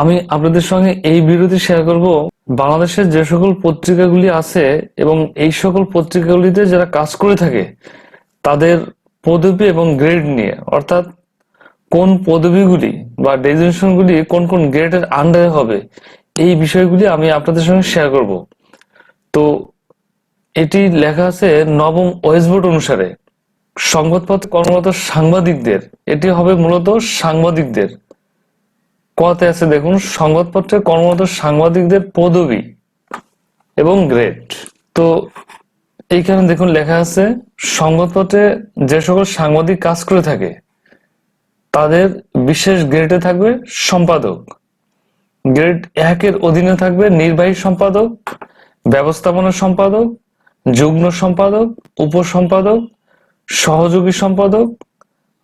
আমি আপনাদের সঙ্গে এই ভিডিওতে শেয়ার করব। বাংলাদেশের যে সকল পত্রিকাগুলি আছে এবং এই সকল পত্রিকাগুলিতে যারা কাজ করে থাকে, তাদের পদবি এবং গ্রেড নিয়ে, অর্থাৎ কোন পদবিগুলি বা ডেজিগনেশনগুলি কোন কোন গ্রেডের আন্ডারে হবে, এই বিষয়গুলি আমি আপনাদের সঙ্গে শেয়ার করব। তো এটি লেখা আছে নবম ওয়েস্টবোর্ড অনুসারে। সংবাদপত্র কর্মরত সাংবাদিকদের, এটি হবে মূলত সাংবাদিকদের। কতে আছে, দেখুন সংবাদপত্রে কর্মরত সাংবাদিকদের পদবি এবং গ্রেড। তো এইখানে দেখুন লেখা আছে, সংবাদপত্রে যে সকল সাংবাদিক কাজ করে থাকে, তাদের বিশেষ গ্রেডে থাকবে সম্পাদক। গ্রেড একের অধীনে থাকবে নির্বাহী সম্পাদক, ব্যবস্থাপনা সম্পাদক, যুগ্ম সম্পাদক, উপসম্পাদক, সহযোগী সম্পাদক,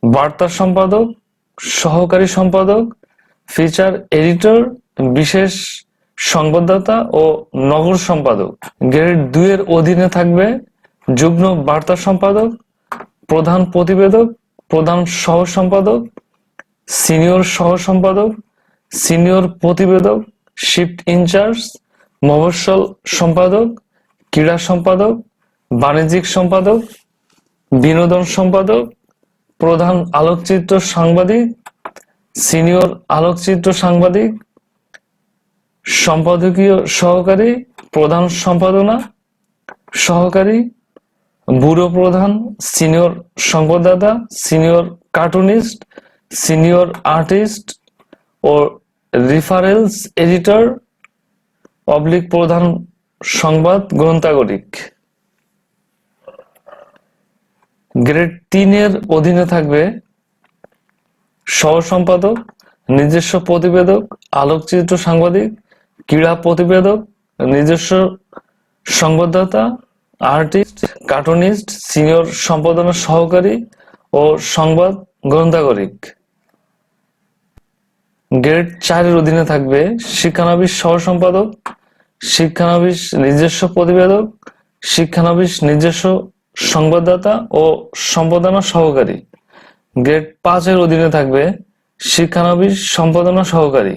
বার্তা সম্পাদক, সহকারী সম্পাদক ফিচার এডিটর বিশেষ সংবাদদাতা ও নগর সম্পাদক। গ্রেড দুই এর অধীনে থাকবে যুগ্ম বার্তা সম্পাদক, প্রধান প্রতিবেদক, প্রধান সহ সম্পাদক, সিনিয়র সহ সম্পাদক, সিনিয়র প্রতিবেদক, শিফট ইনচার্জ, মফস্বল সম্পাদক, ক্রীড়া সম্পাদক, বাণিজ্যিক সম্পাদক, বিনোদন সম্পাদক, প্রধান আলোকচিত্র সাংবাদিক সিনিয়র আলোকচিত্র সাংবাদিক, সম্পাদকীয় সহকারী, প্রধান সম্পাদনা সহকারী, ব্যুরো প্রধান, সিনিয়র সংবাদদাতা সিনিয়র কার্টুনিস্ট, সিনিয়র আর্টিস্ট ও রিফারেলস এডিটর, পাবলিক প্রধান সংবাদ গ্রন্থাগরিক। গ্রেড তিনের অধীনে থাকবে সহ সম্পাদক নিজস্ব প্রতিবেদক, আলোকচিত্র সাংবাদিক, ক্রীড়া প্রতিবেদক, নিজস্ব সংবাদদাতা, আর্টিস্ট, কার্টুনিস্ট, সিনিয়র সম্পাদনা সহকারী ও সংবাদ গ্রন্থাগারিক। গ্রেড চারের অধীনে থাকবে শিক্ষানবিশ সহ সম্পাদক শিক্ষানবিশ নিজস্ব প্রতিবেদক, শিক্ষানবিশ নিজস্ব সংবাদদাতা ও সম্পাদনা সহকারী। গ্রেড পাঁচের অধীনে থাকবে শিক্ষানবিশ সম্পাদনা সহকারী।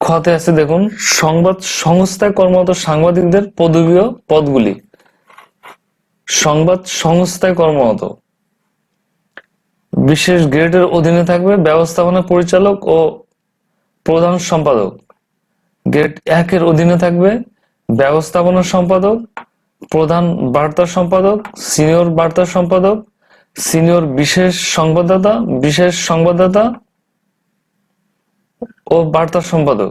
খতে আছে দেখুন, সংবাদ সংস্থায় কর্মরত সাংবাদিকদের পদবীয় পদগুলি। সংবাদ সংস্থায় কর্মরত। বিশেষ গ্রেডের অধীনে থাকবে ব্যবস্থাপনা পরিচালক ও প্রধান সম্পাদক। গ্রেড একের অধীনে থাকবে ব্যবস্থাপনা সম্পাদক প্রধান বার্তা সম্পাদক, সিনিয়র বার্তা সম্পাদক, সিনিয়র বিশেষ সংবাদদাতা বিশেষ সংবাদদাতা ও বার্তা সম্পাদক।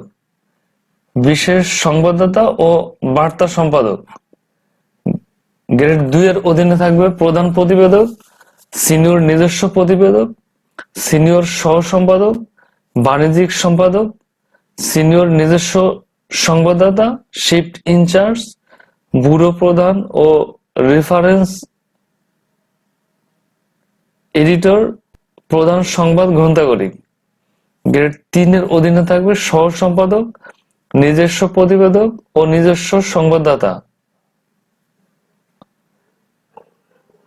বিশেষ সংবাদদাতা ও বার্তা সম্পাদক। গ্রেড দুই এর অধীনে থাকবে প্রধান প্রতিবেদক, সিনিয়র নিজস্ব প্রতিবেদক, সিনিয়র সহ সম্পাদক বাণিজ্যিক সম্পাদক, সিনিয়র নিজস্ব সংবাদদাতা, শিফট ইনচার্জ ব্যুরো প্রধান ও রেফারেন্স এডিটর প্রধান সংবাদ গ্রন্থাগারিক। গ্রেড তিনের অধীনে থাকবে সহ সম্পাদক, নিজস্ব প্রতিবেদক ও নিজস্ব সংবাদদাতা।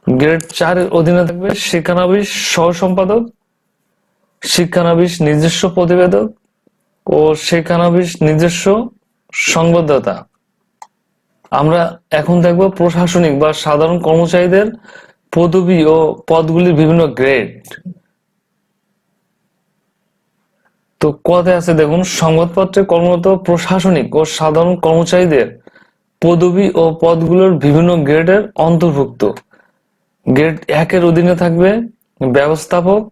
গ্রেড চারের অধীনে থাকবে শিক্ষানবিশ সহ সম্পাদক, শিক্ষানবিশ নিজস্ব প্রতিবেদক ও শিক্ষানবিশ নিজস্ব সংবাদদাতা। আমরা এখন দেখব প্রশাসনিক বা সাধারণ কর্মচারীদের পদবি ও পদগুলির বিভিন্ন গ্রেড তো কতে আছে, দেখুন, সংবাদপত্রে কর্মরত প্রশাসনিক ও সাধারণ কর্মচারীদের পদবি ও পদগুলোর বিভিন্ন গ্রেডের অন্তর্ভুক্ত। গ্রেড একের অধীনে থাকবে ব্যবস্থাপক,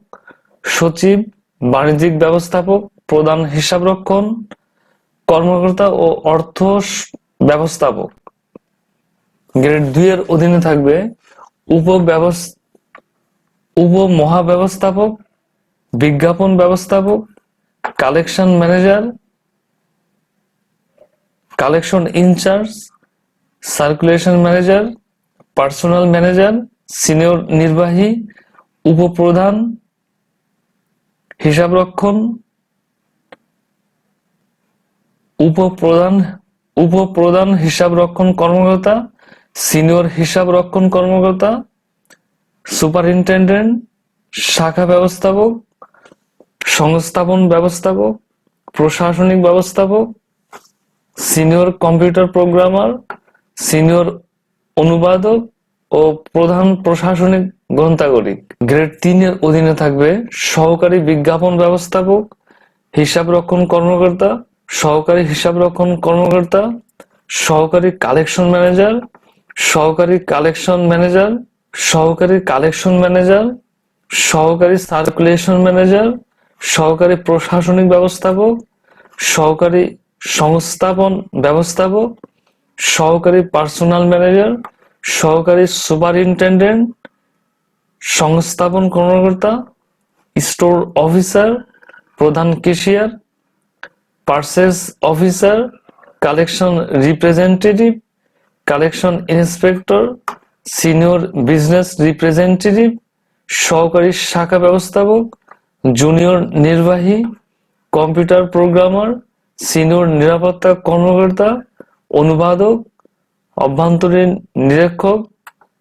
সচিব, বাণিজ্যিক ব্যবস্থাপক, প্রধান হিসাবরক্ষণ, কর্মকর্তা ও অর্থ ব্যবস্থাপক। গ্রেড দুই এর অধীনে থাকবে উপ উপ মহাব্যবস্থাপক বিজ্ঞাপন ব্যবস্থাপক collection manager collection in-charge circulation manager personal manager senior নির্বাহী, উপপ্রধান, হিসাবরক্ষণ, উপপ্রধান উপপ্রধান হিসাবরক্ষণ কর্মকর্তা সিনিয়র হিসাবরক্ষণ কর্মকর্তা, সুপারিনটেন্ডেন্ট, শাখা ব্যবস্থাপক, সংস্থাপন ব্যবস্থাপক, প্রশাসনিক ব্যবস্থাপক, সিনিয়র কম্পিউটার প্রোগ্রামার, সিনিয়র অনুবাদক ও প্রধান প্রশাসনিক গ্রন্থাগারিক। গ্রেড তিনের অধীনে থাকবে সহকারী বিজ্ঞাপন ব্যবস্থাপক, হিসাব রক্ষণ কর্মকর্তা, সহকারী হিসাব রক্ষণ কর্মকর্তা, সহকারী কালেকশন ম্যানেজার সহকারী কালেকশন ম্যানেজার সহকারী কালেকশন ম্যানেজার সহকারী সার্কুলেশন ম্যানেজার সহকারী প্রশাসনিক ব্যবস্থাপক, সহকারী সংস্থাপন ব্যবস্থাপক, সহকারী পার্সোনাল ম্যানেজার সহকারী সুপারিনটেন্ডেন্ট সংস্থাপন কর্মকর্তা স্টোর অফিসার প্রধান cashier purchase officer collection representative collection inspector, senior business representative, সহকারী শাখা ব্যবস্থাপক, জুনিয়র নির্বাহী, কম্পিউটার প্রোগ্রামার, সিনিয়র নিরাপত্তা কর্মকর্তা, অনুবাদক, অভ্যন্তরীণ নিরীক্ষক,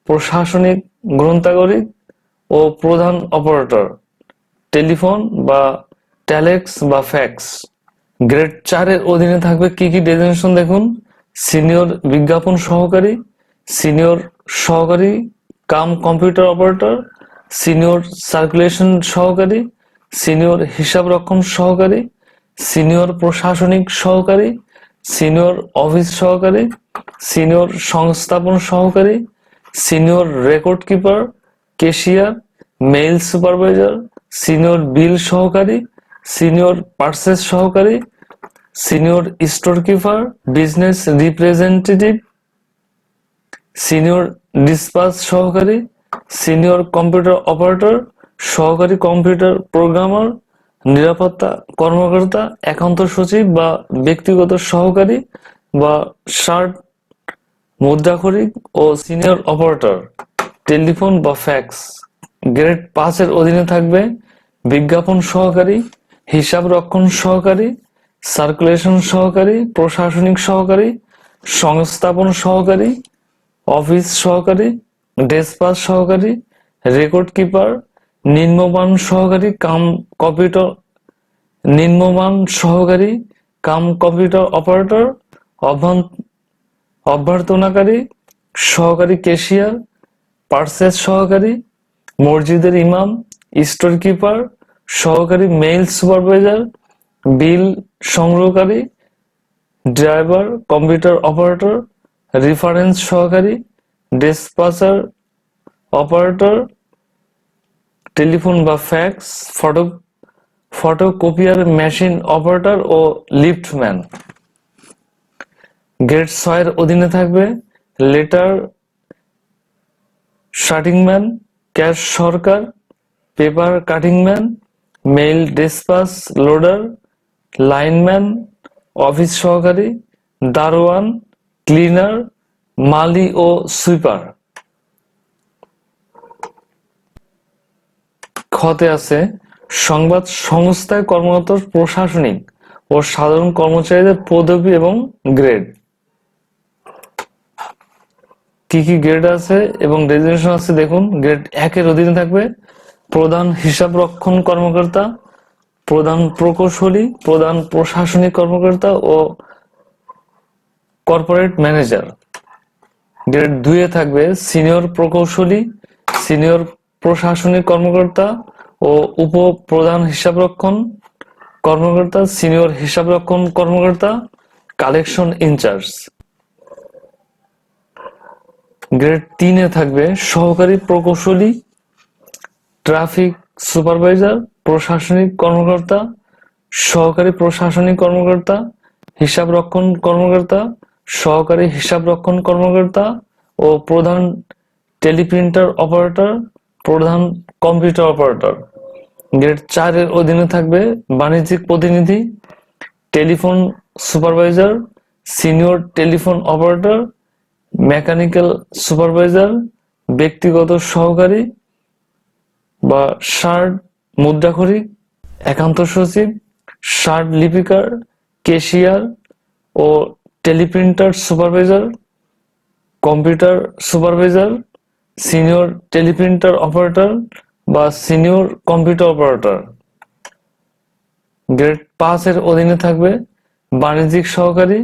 প্রশাসনিক গ্রন্থাগারিক ও প্রধান অপারেটর, টেলিফোন বা ট্যালেক্স বা ফ্যাক্স। গ্রেড চারের অধীনে থাকবে কি কি ডেজিগনেশন দেখুন? সিনিয়র বিজ্ঞাপন সহকারী, সিনিয়র সহকারী, cum computer operator, senior circulation সহকারী, সিনিয়র হিসাব রক্ষণ সহকারী, সিনিয়র প্রশাসনিক সহকারী, সিনিয়র অফিস সহকারী, সিনিয়র সংস্থাপন সহকারী, senior record keeper cashier mail supervisor, senior bill সহকারী, সিনিয়র পার্সেস সহকারী senior store keeper business representative, senior dispatch সহকারী, সিনিয়র কম্পিউটার অপারেটর, সহকারী কম্পিউটার প্রোগ্রামার, নিরাপত্তা কর্মকর্তা, একান্ত সচিব বা ব্যক্তিগত সহকারী বা শার্ট মুদ্রাক্ষরিক ও সিনিয়র অপারেটর, টেলিফোন বা ফ্যাক্স। গ্রেড পাঁচের অধীনে থাকবে বিজ্ঞাপন সহকারী, হিসাব রক্ষণ সহকারী সার্কুলেশন সহকারী, প্রশাসনিক সহকারী, সংস্থাপন সহকারী, অফিস সহকারী, ডেসপাস সহকারী, রেকর্ড কিপার, নিম্নমান সহকারী, কাম কম্পিউটার, নিম্নমান সহকারী, কাম কম্পিউটার অপারেটর অভ্যর্থনাকারী, সহকারী কেশিয়ার পার্সেস সহকারী, মসজিদের ইমাম স্টোর কিপার সহকারী মেইল সুপারভাইজার বিল সংগ্রহকারী, ড্রাইভার, কম্পিউটার অপারেটর, রেফারেন্স সহকারী, ডেসপাচার অপারেটর, টেলিফোন বা fax, photo, photocopier machine operator ও লিফটম্যান। গ্রেড ছয়ের অধীনে থাকবে লেটার, শার্টিংম্যান, ক্যাশ সরকার, paper cuttingman, mail dispatch loader lineman, office সহকারী, দারোয়ান, ক্লিনার, মালি ও সুইপার। খতে আছে, সংবাদ সংস্থায় কর্মরত প্রশাসনিক ও সাধারণ কর্মচারীদের পদবি এবং গ্রেড। কি কি গ্রেড আছে এবং ডেজিগনেশন আছে দেখুন, গ্রেড একের অধীনে থাকবে। প্রধান হিসাব রক্ষণ কর্মকর্তা প্রধান প্রকৌশলী, প্রধান প্রশাসনিক কর্মকর্তা ও কর্পোরেট ম্যানেজার। গ্রেড দুইয়ে থাকবে সিনিয়র প্রকৌশলী, সিনিয়র প্রশাসনিক কর্মকর্তা ও উপ প্রধান হিসাবরক্ষণ কর্মকর্তা, সিনিয়র হিসাবরক্ষণ কর্মকর্তা, কালেকশন ইনচার্জ। গ্রেড তিনে থাকবে সহকারী প্রকৌশলী, ট্রাফিক সুপারভাইজার প্রশাসনিক কর্মকর্তা, সহকারী প্রশাসনিক কর্মকর্তা, হিসাব রক্ষণ কর্মকর্তা, সহকারী হিসাব রক্ষণ কর্মকর্তা ও প্রধান টেলিপ্রিন্টার অপারেটর, প্রধান কম্পিউটার অপারেটর। গ্রেড চারের অধীনে থাকবে বাণিজ্যিক প্রতিনিধি, telephone supervisor, senior telephone operator, mechanical supervisor, ব্যক্তিগত সহকারী বা শার্ট মুদ্রাখরিক একান্ত সচিব, শার্ট লিপিকার, কেশিয়ার ও teleprinter supervisor, computer supervisor, senior teleprinter operator বা সিনিয়র কম্পিউটার অপারেটর। গ্রেড পাঁচ এর অধীনে থাকবে বাণিজ্যিক সহকারী,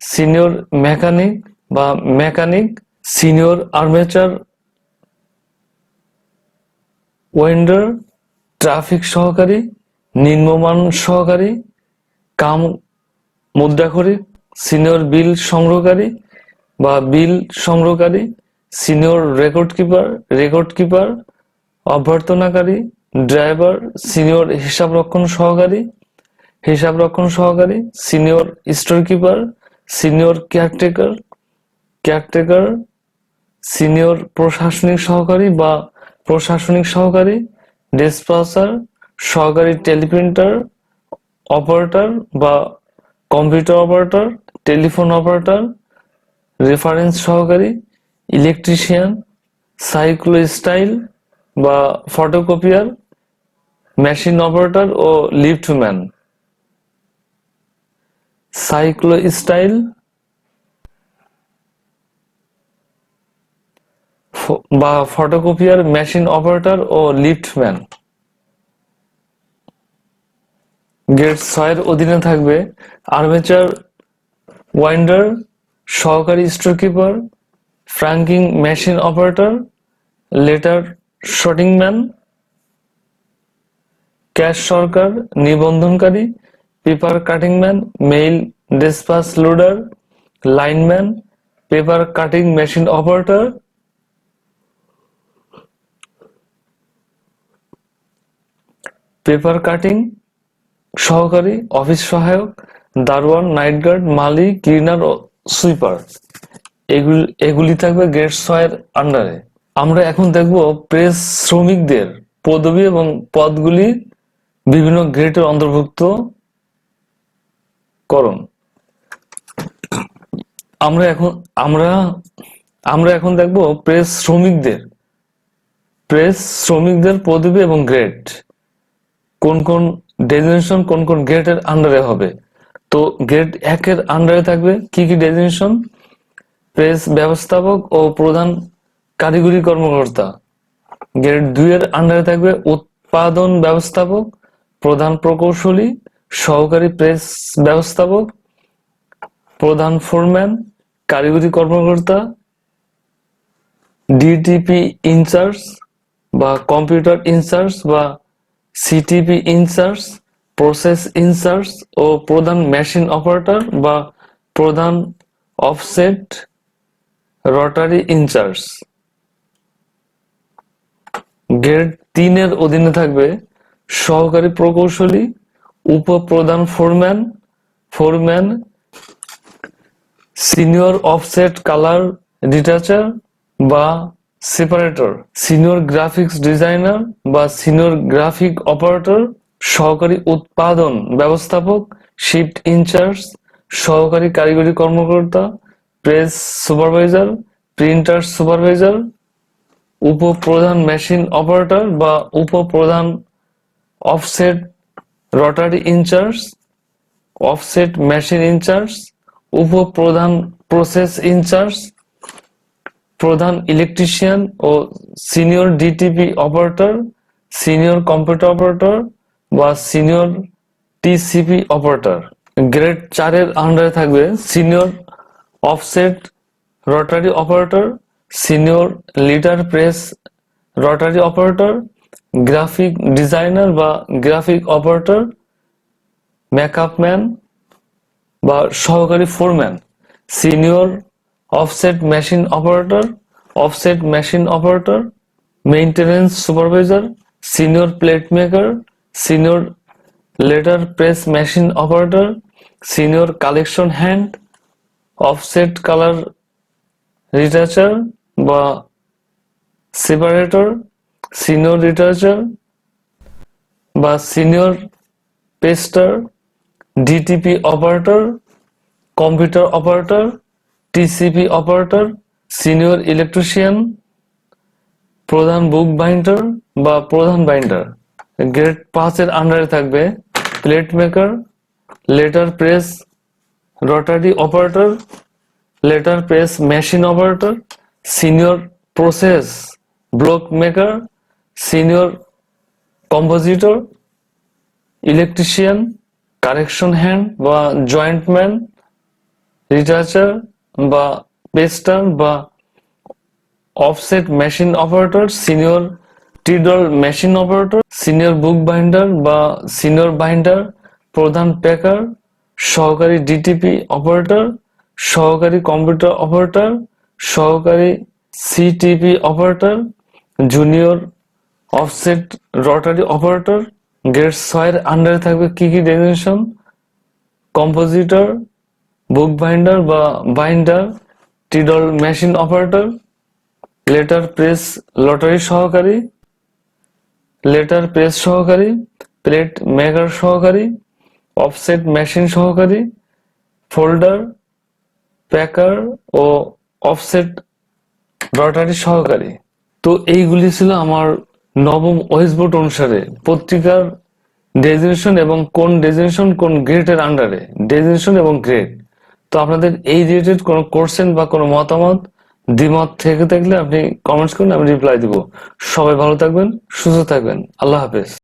সিনিয়র মেকানিক বা mechanic, senior armature, winder traffic সহকারী, নিম্নমান সহকারী, কাম মুদ্রাখরিক সিনিয়র বিল সংগ্রহকারী বা bill সংগ্রহকারী, senior record keeper record keeper, অভ্যর্থনাকারী, driver, senior হিসাবরক্ষণ সহকারী হিসাবরক্ষণ সহকারী, senior store keeper, senior caretaker caretaker, senior প্রশাসনিক সহকারী বা প্রশাসনিক সহকারী ডিসপাসার সহকারী টেলিপ্রিন্টার অপারেটর বা computer operator, telephone operator, reference সহকারী, ইলেকট্রিশিয়ান সাইক্লো স্টাইল বা ফটোকপিয়ার, মেশিন অপারেটর ও লিফটম্যান। সাইক্লো স্টাইল বা ফটোকপিয়ার মেশিন অপারেটর ও লিফটম্যান গ্রেড ছয়ের অধীনে থাকবে আর্মেচার ওয়াইন্ডার সহকারী store keeper franking machine operator letter sorting man cash সরকার নিবন্ধনকারী paper cutting man mail dispatch loader lineman paper cutting machine operator paper cutting সহকারী office সহায়ক, দারোয়ান night guard মালি cleaner ও সুইপার এগুলি এগুলি থাকবে গ্রেড ছয়ের আন্ডারে আমরা এখন দেখব প্রেস শ্রমিকদের পদবি এবং পদগুলি বিভিন্ন গ্রেডের অন্তর্ভুক্ত করণ। আমরা এখন, আমরা আমরা এখন দেখব প্রেস শ্রমিকদের। প্রেস শ্রমিকদের পদবি এবং গ্রেড কোন কোন ডেজিনেশন কোন কোন গ্রেডের আন্ডারে হবে। তো গ্রেড একের আন্ডারে থাকবে কি কি ডেজিনেশন প্রেস ব্যবস্থাপক ও প্রধান কারিগরি কর্মকর্তা। গ্রেড দুই এর আন্ডারে থাকবে উৎপাদন ব্যবস্থাপক, প্রধান প্রকৌশলী, সহকারী প্রেস ব্যবস্থাপক, প্রধান ফোরম্যান কারিগরি কর্মকর্তা ডিটিপি ইনচার্জ বা কম্পিউটার ইনচার্জ বা CTP in charge process in charge ও প্রধান মেশিন অপারেটর বা প্রধান অফসেট রটারি ইনচার্জ গ্রেড তিনের অধীনে থাকবে সহকারী প্রকৌশলী, উপপ্রধান foreman foreman senior offset colour retoucher বা সেপারেটর সিনিয়র গ্রাফিক্স ডিজাইনার বা সিনিয়র গ্রাফিক অপারেটর সহকারী উৎপাদন ব্যবস্থাপক শিফট ইনচার্জ সহকারী কারিগরি কর্মকর্তা প্রেস সুপারভাইজার প্রিন্টার সুপারভাইজার উপপ্রধান মেশিন অপারেটর বা উপপ্রধান offset rotary in charge offset machine in charge উপপ্রধান প্রসেস ইনচার্জ প্রধান ইলেকট্রিশিয়ান ও senior DTP operator senior computer operator বা সিনিয়র টিসিপি অপারেটর গ্রেড চারের আন্ডারে থাকবে senior offset rotary operator senior leader press rotary operator graphic designer বা graphic operator makeup man বা সহকারী foreman senior offset machine operator, offset machine operator, maintenance supervisor, senior plate maker, senior letter press machine operator, senior collection hand, offset colour retoucher বা separator, senior retoucher বা senior paster, DTP operator, computer operator TCP operator, senior electrician, প্রধান book binder বা প্রধান binder. Grade পাঁচের আন্ডারে থাকবে plate maker, letter press rotary operator, letter press machine operator, senior process block maker, senior compositor, electrician, correction hand বা jointman retoucher বা paster বা offset machine operator senior treadle machine operator senior book binder বা senior binder প্রধান packer সহকারী DTP operator সহকারী computer operator সহকারী CTP operator junior offset rotary operator grade ছয়ের আন্ডারে থাকবে কি কি ডেজিগনেশন কম্পোজিটর বুক বাইন্ডার বা binder treadle machine operator letter press rotary সহকারী লেটার প্রেস সহকারী প্লেট মেকার সহকারী অফসেট মেশিন সহকারী ফোল্ডার প্যাকার ও অফসেট রটারি সহকারী। তো এইগুলি ছিল আমার নবম ওয়েসবোর্ড অনুসারে পত্রিকার ডেজিনেশন এবং কোন ডেজিনেশন কোন গ্রেডের আন্ডারে ডেজিনেশন এবং গ্রেড। তো আপনাদের এই রিলেটেড কোনো কোশ্চেন বা কোনো মতামত, দ্বিমত থেকে থাকলে আপনি কমেন্টস করুন, আমি রিপ্লাই দিব। সবাই ভালো থাকবেন, সুস্থ থাকবেন। আল্লাহ হাফেজ।